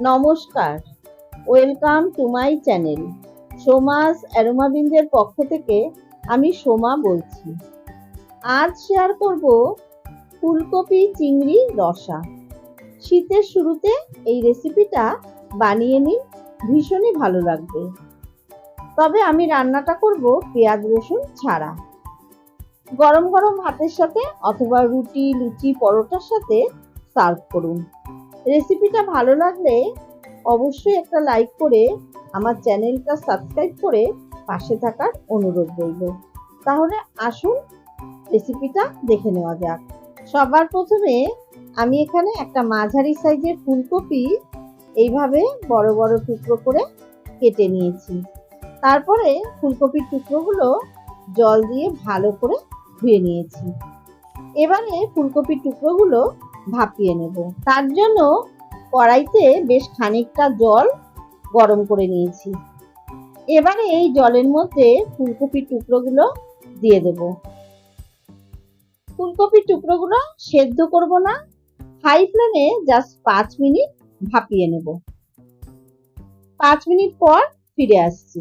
নমস্কার। Welcome to my channel. Soma's অ্যারোমাবিন্দের পক্ষ থেকে আমি সোমা বলছি। আজ শেয়ার করব ফুলকপি চিংড়ি রসা। শীতের শুরুতে এই রেসিপিটা বানিয়ে নিন, ভীষণই ভালো লাগবে। তবে আমি রান্নাটা করব পেঁয়াজ রসুন ছাড়া। গরম গরম ভাতের সাথে অথবা রুটি, লুচি, পরোটার সাথে সার্ভ করুন। রেসিপিটা ভালো লাগলে অবশ্যই একটা লাইক করে আমার চ্যানেলটা সাবস্ক্রাইব করে পাশে থাকার অনুরোধ রইল। তাহলে আসুন রেসিপিটা দেখে নেওয়া যাক। সবার প্রথমে আমি এখানে একটা মাঝারি সাইজের ফুলকপি এইভাবে বড় বড় টুকরো করে কেটে নিয়েছি। তারপরে ফুলকপির টুকরোগুলো জল দিয়ে ভালো করে ধুয়ে নিয়েছি। এবারে ফুলকপির টুকরোগুলো ভাপিয়ে নেব। তার জন্য কড়াইতে বেশ খানিকটা জল গরম করে নিয়েছি। এবারে এই জলের মধ্যে ফুলকপির টুকরোগুলো দিয়ে দেব। ফুলকপির টুকরোগুলো সেদ্ধ করব না, হাই ফ্লেমে জাস্ট পাঁচ মিনিট ভাপিয়ে নেব। পাঁচ মিনিট পর ফিরে আসছি।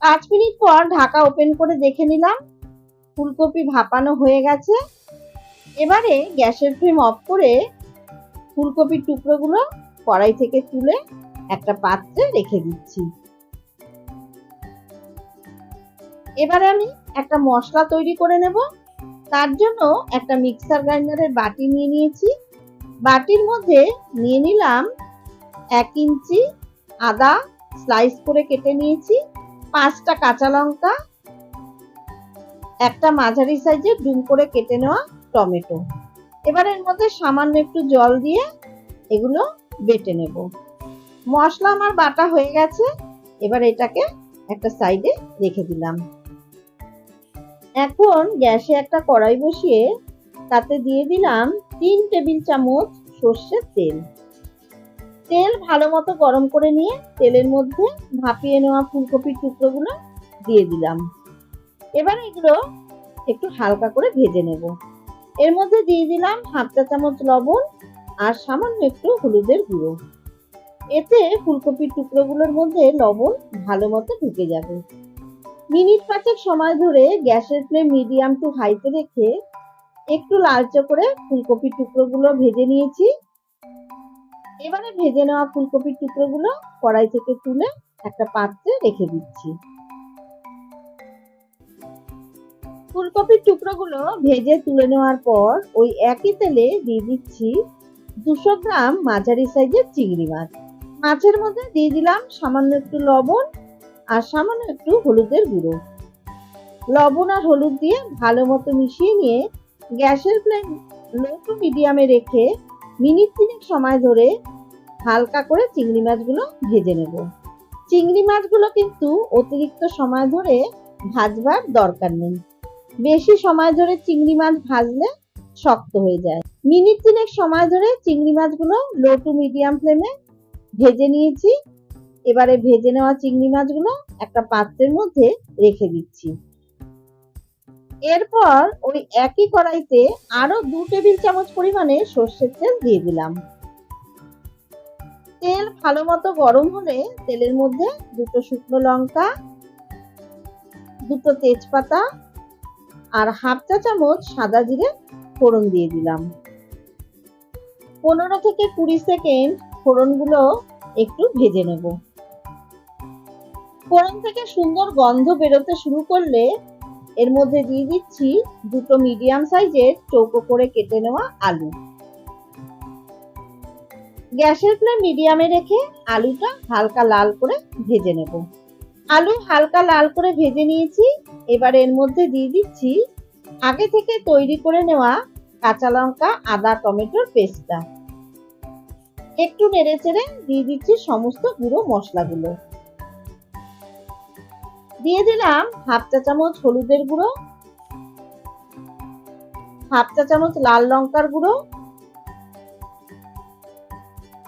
পাঁচ মিনিট পর ঢাকা ওপেন করে দেখে নিলাম, ফুলকপি ভাপানো হয়ে গেছে। এবারে গ্যাসের ফ্লেম অফ করে ফুলকপির টুকরোগুলো কড়াই থেকে তুলে একটা পাত্রে রেখে দিচ্ছি। এবারে আমি একটা মশলা তৈরি করে নেব। তার জন্য একটা মিক্সার গ্রাইন্ডারের বাটি নিয়ে নিয়েছি। বাটির মধ্যে নিয়ে নিলাম এক ইঞ্চি আদা স্লাইস করে কেটে নিয়েছি, পাঁচটা কাঁচা লঙ্কা, একটা মাঝারি সাইজের ডুম করে কেটে নেওয়া টমেটো। এবার এর মধ্যে সামান্য একটু জল দিয়ে এগুলো বেটে নেব। মশলা আমার বাটা হয়ে গেছে, এবার এটাকে একটা সাইডে রেখে দিলাম। এখন গ্যাসে একটা কড়াই বসিয়ে তাতে দিয়ে দিলাম তিন টেবিল চামচ সর্ষের তেল। তেল ভালো মতো গরম করে নিয়ে তেলের মধ্যে ভাপিয়ে নেওয়া ফুলকপির টুকরোগুলো দিয়ে দিলাম। এবার এগুলো একটু হালকা করে ভেজে নেব। এর মধ্যে দিয়ে দিলাম হাফ চা চামচ লবণ আর সামান্য একটু হলুদের গুঁড়ো। এতে ফুলকপির টুকরোগুলোর মধ্যে লবণ ভালো মতো ঢুকে যাবে। মিনিট পাঁচেক সময় ধরে গ্যাসের ফ্লেম মিডিয়াম টু হাইতে রেখে একটু লালচে করে ফুলকপির টুকরোগুলো ভেজে নিয়েছি। এবারে ভেজে নেওয়া ফুলকপির টুকরোগুলো কড়াই থেকে তুলে একটা পাত্রে রেখে দিচ্ছি। ফুলকপির টুকরোগুলো ভেজে তুলে নেওয়ার পর ওই একই তেলে দিয়ে দিচ্ছি দুশো গ্রাম মাঝারি সাইজের চিংড়ি মাছ। মাছের মধ্যে দিয়ে দিলাম সামান্য একটু লবণ আর সামান্য একটু হলুদের গুঁড়ো। লবণ আর হলুদ দিয়ে ভালো মতো মিশিয়ে নিয়ে গ্যাসের ফ্লেম লো টু মিডিয়ামে রেখে মিনিট তিনেক সময় ধরে হালকা করে চিংড়ি মাছগুলো ভেজে নেব। চিংড়ি মাছগুলো কিন্তু অতিরিক্ত সময় ধরে ভাজবার দরকার নেই। বেশি সময় ধরে চিংড়ি মাছ ভাজলে শক্ত হয়ে যায়। মিনিট তিনেক সময় ধরে চিংড়ি মাছগুলো লো টু মিডিয়াম ফ্লেমে ভেজে নিয়েছি। এবারে ভেজে নেওয়া চিংড়ি মাছগুলো একটা পাত্রের মধ্যে রেখে দিচ্ছি। এরপর ওই একই কড়াইতে আরও দু টেবিল চামচ পরিমাণে সর্ষের তেল দিয়ে দিলাম। তেল ভালো মতো গরম হলে তেলের মধ্যে দুটো শুকনো লঙ্কা, দুটো তেজপাতা আর হাফ চা চামচ সাদা জিরে ফোড়ন দিয়ে দিলাম। পনেরো থেকে কুড়ি সেকেন্ড ফোড়নগুলো একটু ভেজে নেব। ফোড়ন থেকে সুন্দর গন্ধ বেরোতে শুরু করলে এর মধ্যে দিয়ে দিচ্ছি দুটো মিডিয়াম সাইজের চৌকো করে কেটে নেওয়া আলু। গ্যাসের ফ্লেম মিডিয়ামে রেখে আলুটা হালকা লাল করে ভেজে নেব। আলু হালকা লাল করে ভেজে নিয়েছি। এবার এর মধ্যে দিয়ে দিচ্ছি আগে থেকে তৈরি করে নেওয়া কাঁচা লঙ্কা, আদা, টমেটোর পেস্টটা। একটু নেড়ে চেড়ে দিয়ে দিচ্ছি সমস্ত গুঁড়ো মশলাগুলো। দিয়ে দিলাম হাফ চা চামচ হলুদের গুঁড়ো, হাফ চা চামচ লাল লঙ্কার গুঁড়ো,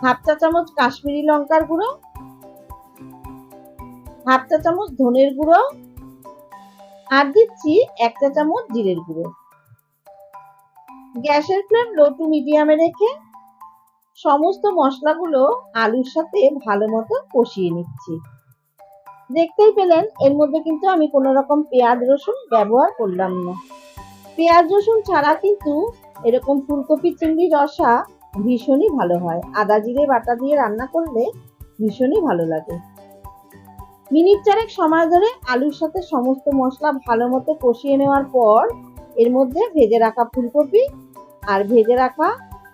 হাফ চা চামচ কাশ্মীরি লঙ্কার গুঁড়ো হাফ চা চামচ ধনের গুঁড়ো আর দিচ্ছি এক চা চামচ জিরের গুঁড়ো। গ্যাসের ফ্লেম লো টু মিডিয়ামে রেখে সমস্ত মশলাগুলো আলুর সাথে ভালো মতো কষিয়ে নিচ্ছি। দেখতেই পেলেন, এর মধ্যে কিন্তু আমি কোনো রকম পেঁয়াজ রসুন ব্যবহার করলাম না। পেঁয়াজ রসুন ছাড়া কিন্তু এরকম ফুলকপি, চিংড়ি, রসা ভীষণই ভালো হয়। আদা, জিরে, বাটা দিয়ে রান্না করলে ভীষণই ভালো লাগে। মিনিট চারেক সময় ধরে আলুর সাথে সমস্ত মশলা ভালো মতো কষিয়ে নেওয়ার পর এর মধ্যে ভেজে রাখা ফুলকপি আর ভেজে রাখা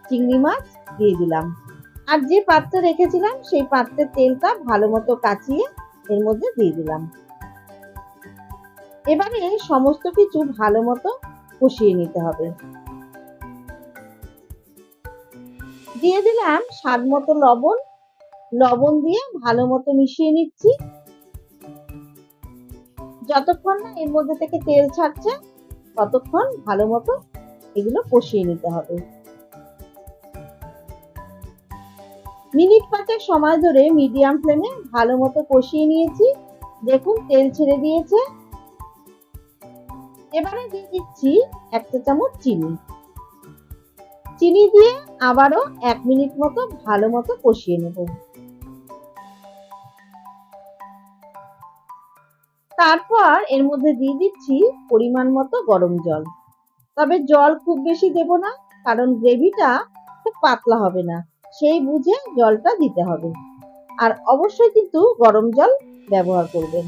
চিংড়ি মাছ দিয়ে দিলাম। আর যে পাত্রে রেখেছিলাম সেই পাত্রের তেলটা ভালো মতো কাচিয়ে এর মধ্যে দিয়ে দিলাম। এবারে সমস্ত কিছু ভালো মতো কষিয়ে নিতে হবে। দিয়ে দিলাম স্বাদ মতো লবণ। লবণ দিয়ে ভালো মতো মিশিয়ে নিচ্ছি। যতক্ষণ না এর মধ্যে থেকে তেল ছাড়ছে, ততক্ষণ ভালো মতো এগুলো কষিয়ে নিতে হবে। মিনিট পাঁচেক সময় ধরে মিডিয়াম ফ্লেমে ভালো মতো কষিয়ে নিয়েছি। দেখুন, তেল ছেড়ে দিয়েছে। এবারে দিয়ে দিচ্ছি একটা চামচ চিনি। চিনি দিয়ে আবারও এক মিনিট মতো ভালো মতো কষিয়ে নেব। তারপর এর মধ্যে দিয়ে দিচ্ছি পরিমাণ মতো গরম জল। তবে জল খুব বেশি দেব না, কারণ গ্রেভিটা খুব পাতলা হবে না, সেই বুঝে জলটা দিতে হবে। আর অবশ্যই কিন্তু গরম জল ব্যবহার করবেন।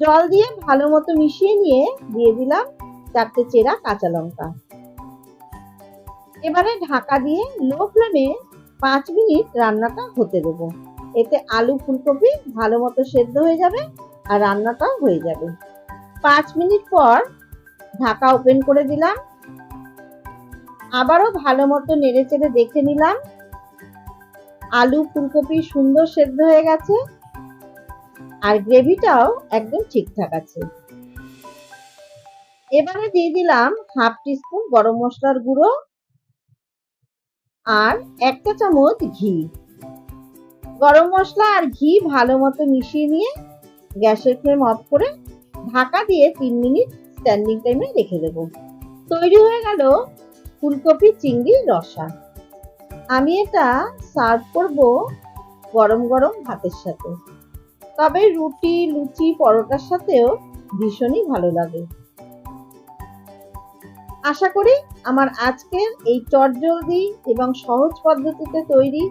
জল দিয়ে ভালো মতো মিশিয়ে নিয়ে দিয়ে দিলাম চারটে চেরা কাঁচা লঙ্কা। এবারে ঢাকা দিয়ে লো ফ্লেমে পাঁচ মিনিট রান্নাটা হতে দেবো। এতে আলু ফুলকপি ভালো মতো সেদ্ধ হয়ে যাবে আর রান্নাটাও হয়ে যাবে। পাঁচ মিনিট পর ঢাকা ওপেন করে দিলাম। আবারও ভালো মতো নেড়ে চেড়ে দেখে নিলাম। আলু ফুলকপি সুন্দর সেদ্ধ হয়ে গেছে আর গ্রেভিটাও একদম ঠিকঠাক আছে। এবারে দিয়ে দিলাম হাফ টিস্পুন গরম মশলার গুঁড়ো আর একটা চামচ ঘি। গরম মশলা আর ঘি ভালো মতো মিশিয়ে নিয়ে গ্যাসের ফ্লেম অফ করে ঢাকা দিয়ে তিন মিনিট স্ট্যান্ডিং টাইমে রেখে দেব। তৈরি হয়ে গেল ফুলকপি চিংড়ি রসা। আমি এটা সার্ভ করব গরম গরম ভাতের সাথে। তবে রুটি, লুচি, পরোটার সাথেও ভীষণই ভালো লাগে। আশা করি আমার আজকের এই চটজলদি এবং সহজ পদ্ধতিতে তৈরি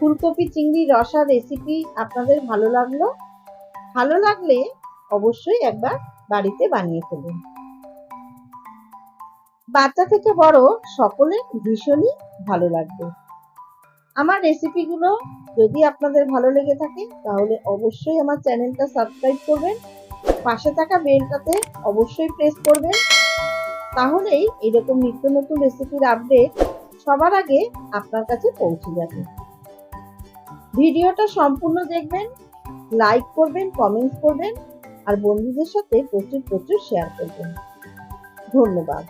ফুলকপি, চিংড়ি, রসা রেসিপি আপনাদের ভালো লাগল? ভালো লাগলে অবশ্যই একবার বাড়িতে বানিয়ে ফেলুন। বাচ্চা থেকে বড় সকলে ভীষণই ভালো লাগবে। আমার রেসিপিগুলো যদি আপনাদের ভালো লেগে থাকে, তাহলে অবশ্যই আমার চ্যানেলটা সাবস্ক্রাইব করবেন। পাশে থাকা বেলটাতে অবশ্যই প্রেস করবেন। তাহলেই এরকম নিত্য নতুন রেসিপির আপডেট সবার আগে আপনার কাছে পৌঁছে যাবে। ভিডিওটা সম্পূর্ণ দেখবেন লাইক করবেন কমেন্ট করবেন, আর বন্ধুদের সাথে প্রচুর প্রচুর শেয়ার করবেন। ধন্যবাদ।